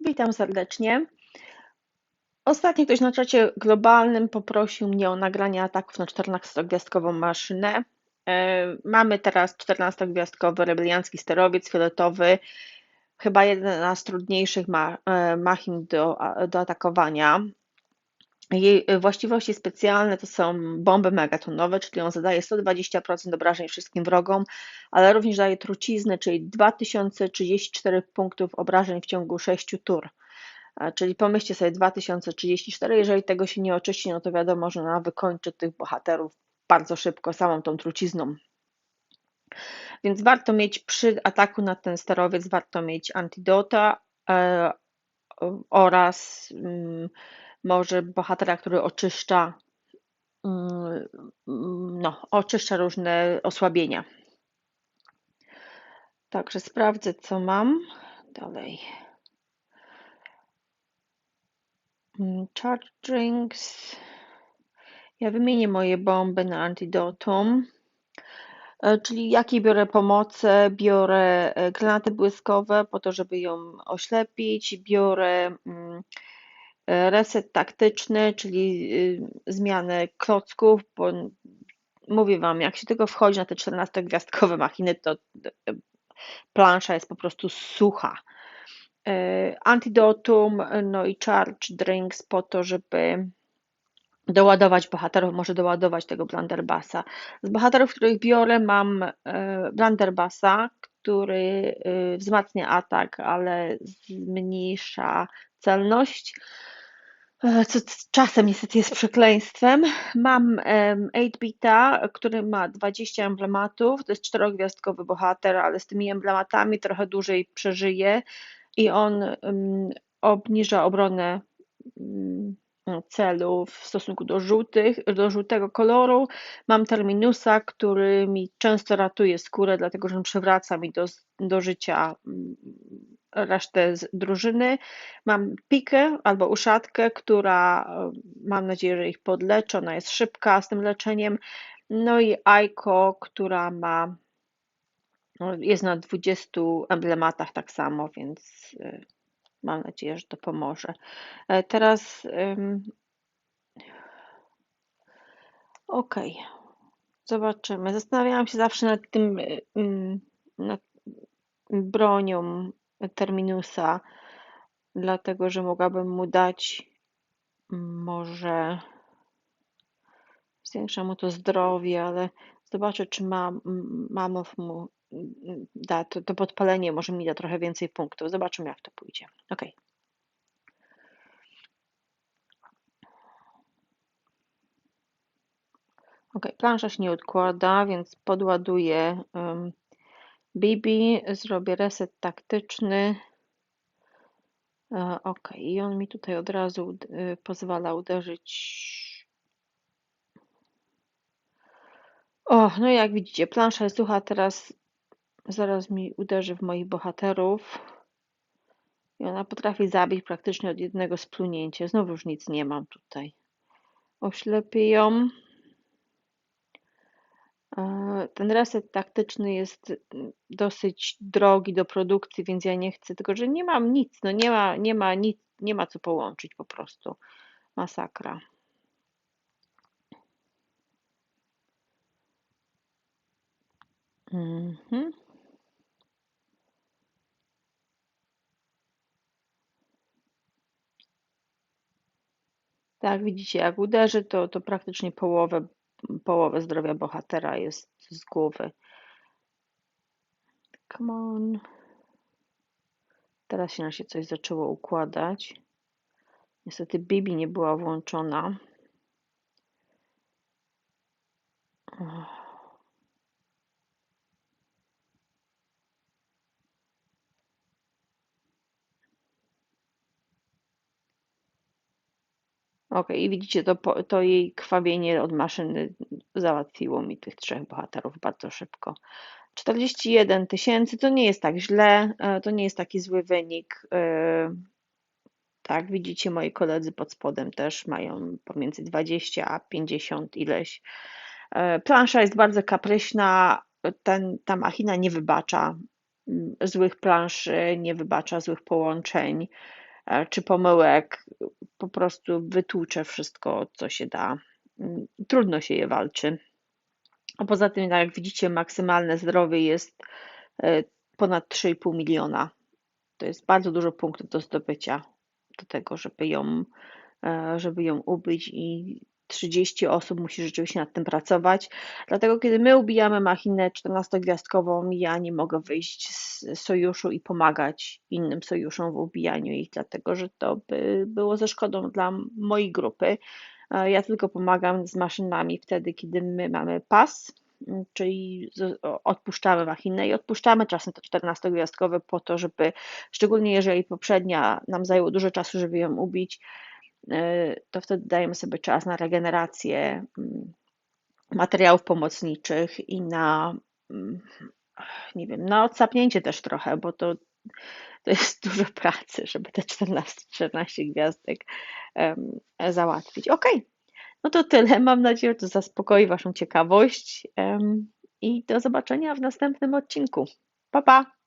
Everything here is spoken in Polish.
Witam serdecznie. Ostatnio ktoś na czacie globalnym poprosił mnie o nagranie ataków na 14-gwiazdkową maszynę. E, mamy teraz 14-gwiazdkowy rebeliancki sterowiec fioletowy, chyba jedna z trudniejszych e, machin do, do atakowania. Jej właściwości specjalne to są bomby megatonowe, czyli on zadaje 120% obrażeń wszystkim wrogom, ale również daje truciznę, czyli 2034 punktów obrażeń w ciągu 6 tur. Czyli pomyślcie sobie 2034, jeżeli tego się nie oczyści, no to wiadomo, że ona wykończy tych bohaterów bardzo szybko samą tą trucizną. Więc warto mieć przy ataku na ten sterowiec, warto mieć antidota e, oraz mm, może bohatera, który oczyszcza, mm, no, oczyszcza różne osłabienia. Także sprawdzę, co mam dalej. Mm, charge drinks. Ja wymienię moje bomby na antidotum. E, czyli jakiej biorę pomocy? Biorę e, granaty błyskowe po to, żeby ją oślepić. Biorę mm, reset taktyczny, czyli y, zmianę klocków, bo mówię Wam, jak się tylko wchodzi na te 14-gwiazdkowe machiny, to e, plansza jest po prostu sucha. E, antidotum, no i charge drinks po to, żeby doładować bohaterów, może doładować tego Blunderbassa. Z bohaterów, których biorę, mam Blunderbassa, który wzmacnia atak, ale zmniejsza celność co czasem niestety jest przekleństwem. Mam 8-bita, który ma 20 emblematów, to jest czterogwiazdkowy bohater, ale z tymi emblematami trochę dłużej przeżyje i on obniża obronę celów w stosunku do żółtych, do żółtego koloru. Mam Terminusa, który mi często ratuje skórę, dlatego że przywraca mi do, do życia resztę z drużyny. Mam pikę albo uszatkę, która mam nadzieję, że ich podleczy. Ona jest szybka z tym leczeniem. No i Aiko, która ma no, jest na 20 emblematach tak samo, więc y, mam nadzieję, że to pomoże. E, teraz ok, zobaczymy. Zastanawiałam się zawsze nad tym, y, nad bronią Terminusa, dlatego że mogłabym mu dać może zwiększa mu to zdrowie, ale zobaczę, czy ma, mamow mu da to, to podpalenie, może mi da trochę więcej punktów. Zobaczymy, jak to pójdzie. Ok. Ok, plansza się nie odkłada, więc podładuję um, Bibi, zrobię reset taktyczny. E, ok, i on mi tutaj od razu y, pozwala uderzyć. O, no jak widzicie, plansza jest sucha, teraz zaraz mi uderzy w moich bohaterów. I ona potrafi zabić praktycznie od jednego splunięcia. Znowu już nic nie mam tutaj. Oślepię ją. Ten reset taktyczny jest mm, dosyć drogi do produkcji, więc ja nie chcę, tylko że nie mam nic, no nie ma, nie ma nic, nie ma co połączyć po prostu. Masakra. Mhm. Tak, widzicie, jak uderzy, to, to praktycznie połowę połowę zdrowia bohatera jest z głowy. Come on. Teraz się na się coś zaczęło układać. Niestety Bibi nie była włączona. Ok, i widzicie, to, to jej krwawienie od maszyny załatwiło mi tych trzech bohaterów bardzo szybko. 41 tysięcy to nie jest tak źle, e, to nie jest taki zły wynik. E, tak, widzicie, moi koledzy pod spodem też mają pomiędzy 20 a 50 ileś. E, plansza jest bardzo kapryśna, ten, ta machina nie wybacza mm, złych planszy, nie wybacza złych połączeń. E, czy pomyłek, po prostu wytłucze wszystko, co się da. Mm, Trudno się je walczy. A poza tym, jak widzicie, maksymalne zdrowie jest e, ponad 3,5 miliona. To jest bardzo dużo punktów do zdobycia do tego, żeby ją, e, żeby ją ubyć i 30 osób musi rzeczywiście nad tym pracować. Dlatego, kiedy my ubijamy machinę 14-gwiazdkową, ja nie mogę wyjść z sojuszu i pomagać innym sojuszom w ubijaniu ich, dlatego że to by było ze szkodą dla mojej grupy. Ja tylko pomagam z maszynami wtedy, kiedy my mamy pas, czyli odpuszczamy machinę i odpuszczamy czasem to 14-gwiazdkowe po to, żeby, szczególnie jeżeli poprzednia nam zajęło dużo czasu, żeby ją ubić, to wtedy dajemy sobie czas na regenerację mm, materiałów pomocniczych i na, mm, nie wiem, na odsapnięcie też trochę, bo to, to jest dużo pracy, żeby te 14, 14 gwiazdek em, załatwić. Ok, no to tyle. Mam nadzieję, że to zaspokoi Waszą ciekawość em, i do zobaczenia w następnym odcinku. Pa, pa!